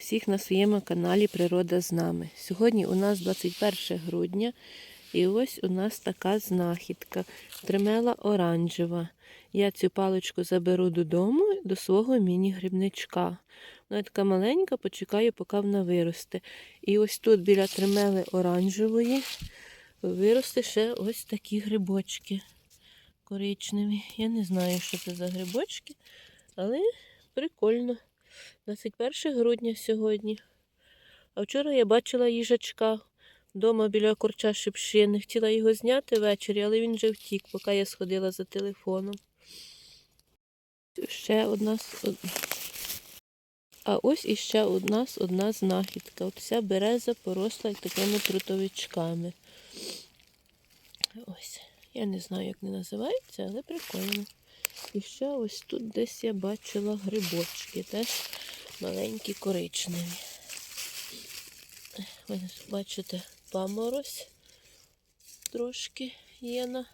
Всіх на своєму каналі Природа з нами. Сьогодні у нас 21 грудня, і ось у нас така знахідка. Тримела оранжева. Я цю паличку заберу додому до свого міні-грибничка. Вона така маленька, почекаю, поки вона виросте. І ось тут біля тримели оранжевої виросте ще ось такі грибочки коричневі. Я не знаю, що це за грибочки, але прикольно. 21 грудня сьогодні. А вчора я бачила їжачка вдома біля корча шипшини. Хотіла його зняти ввечері, але він вже втік, поки я сходила за телефоном. Ще одна. А ось іще нас одна знахідка. От вся береза поросла такими трутовичками. Ось. Я не знаю, як вони називаються, але прикольно. І ще ось тут десь я бачила грибочки, теж маленькі коричневі. Ви бачите, паморозь трошки є на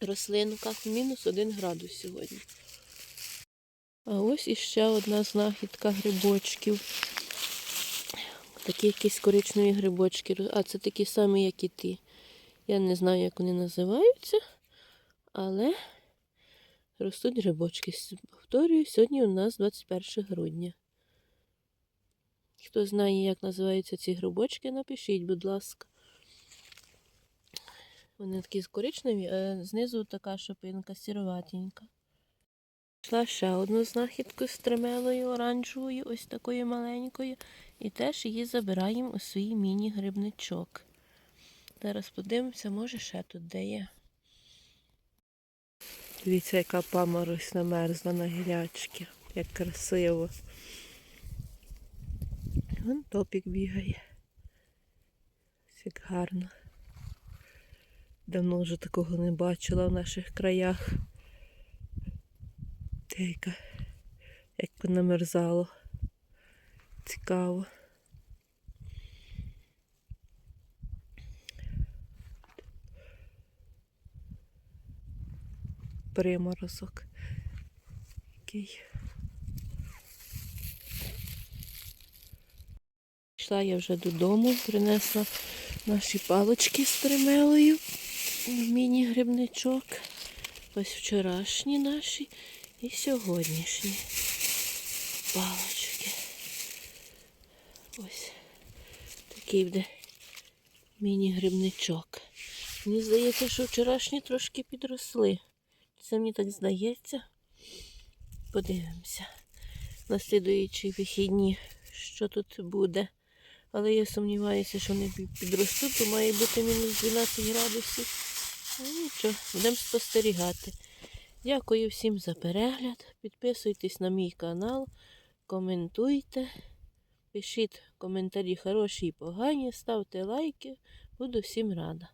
рослинках. Мінус один градус сьогодні. А ось іще одна знахідка грибочків. Такі якісь коричневі грибочки. А це такі самі, як і ті. Я не знаю, як вони називаються, але ростуть грибочки. Повторюю, сьогодні у нас 21 грудня. Хто знає, як називаються ці грибочки, напишіть, будь ласка. Вони такі коричневі, а знизу така шипинка сіроватенька. Пішла ще одну знахідку з тремелою оранжевою, ось такою маленькою. І теж її забираємо у свій міні-грибничок. Зараз подивимося, може ще тут де є. Дивіться, яка паморозь намерзла на гілячки. Як красиво. Вон топік бігає. Ось Як гарно. Давно вже такого не бачила в наших краях. Яка, як понамерзало. Цікаво. Приморозок. Який. Пішла я вже додому, принесла наші палочки з тремелою в міні-грибничок. Ось вчорашні наші і сьогоднішні палочки. Ось такий буде міні-грибничок. Мені здається, що вчорашні трошки підросли. Це мені так здається. Подивимося. На слідуючі вихідні, що тут буде. Але я сумніваюся, що вони пі- підростуть, то має бути мінус 12 градусів. Ну нічого, будемо спостерігати. Дякую всім за перегляд. Підписуйтесь на мій канал, коментуйте, пишіть коментарі хороші і погані, ставте лайки. Буду всім рада.